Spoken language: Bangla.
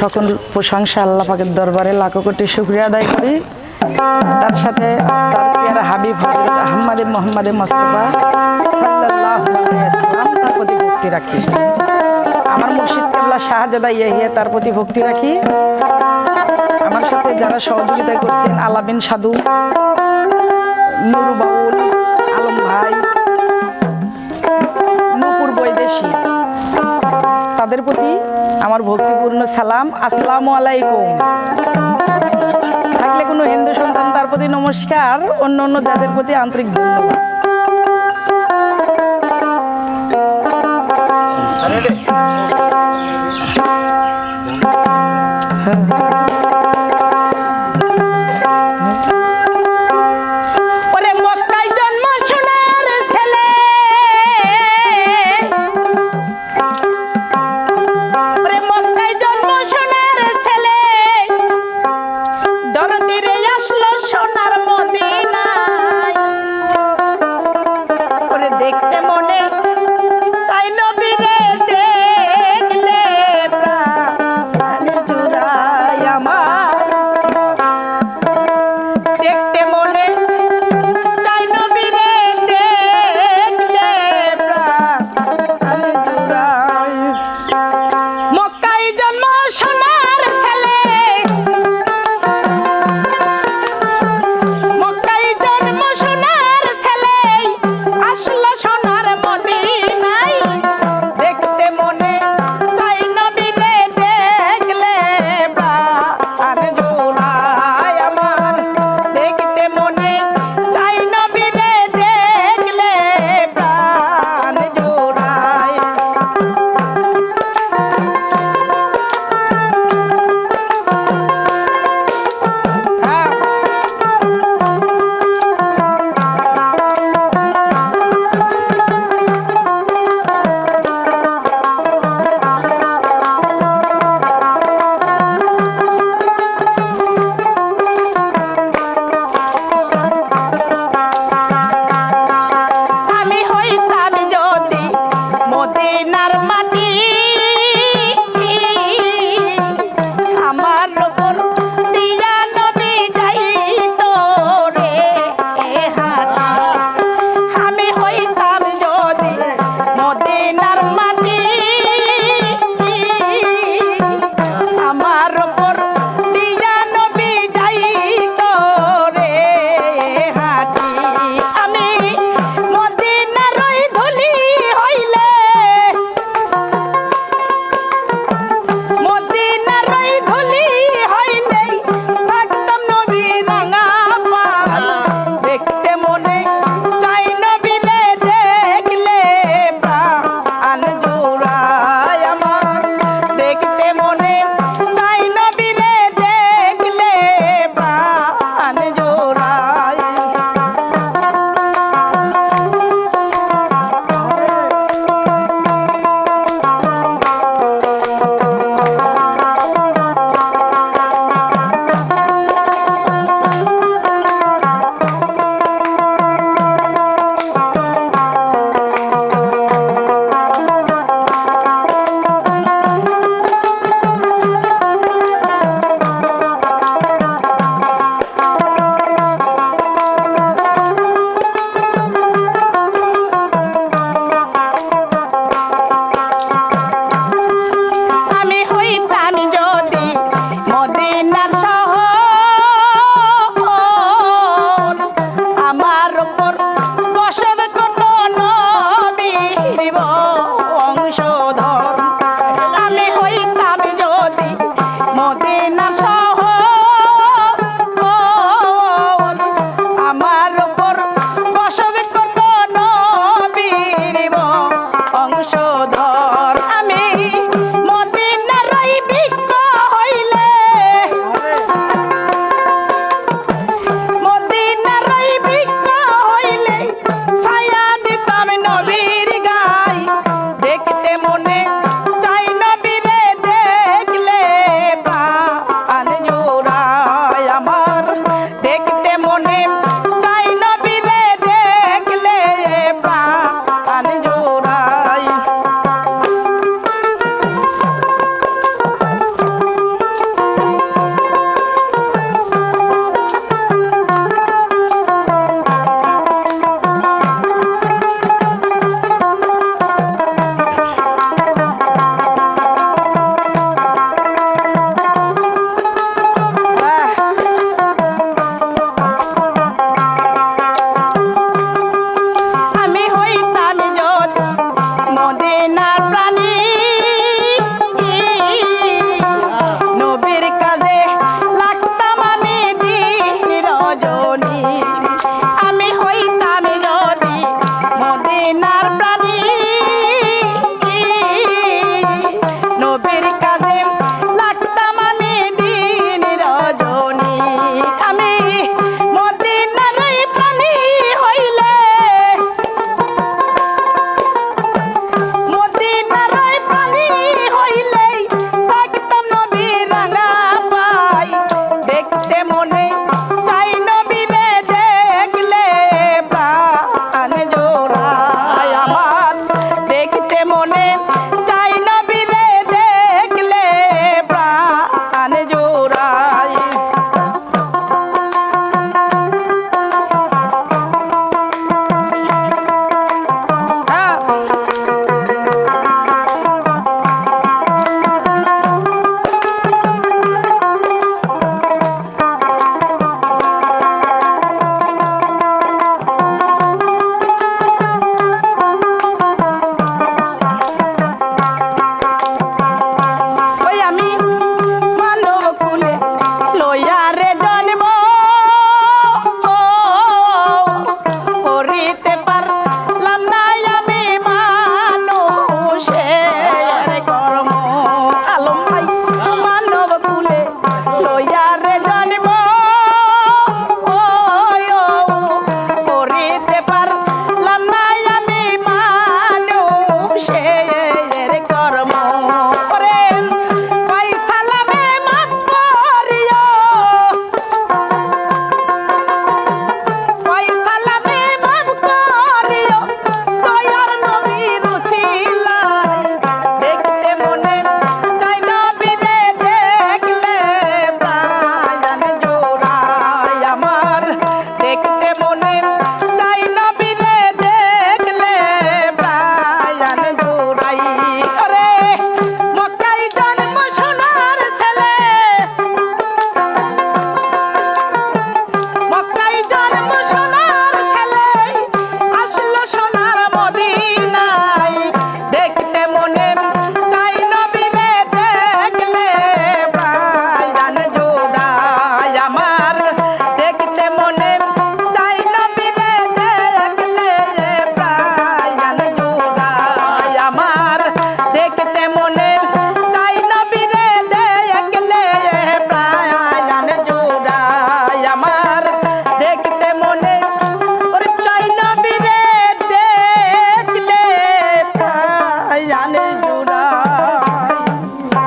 সকল প্রশংসা আল্লাহ পাকের দরবারে লাখো কোটি শুক্রিয়া আদায় করি। তার সাথে তার হাবিব হজরত আহম্মদ মোহাম্মদ মোস্তফা তার প্রতি ভক্তি রাখি। আমার মুর্শিদ কেবলা শাহজাদা ইয়াহিয়া তার প্রতি ভক্তি রাখি। আমার সাথে যারা সহযোগিতা করছেন আলাবিন সাধু নুরু বাউল আলম ভাই, নূপুর বৈদেশী তাদের প্রতি আমার ভক্তিপূর্ণ সালাম আসসালামু আলাইকুম। থাকলে কোনো হিন্দু সন্তান তার প্রতি নমস্কার অন্য অন্য জাতের প্রতি আন্তরিক ধন্যবাদ।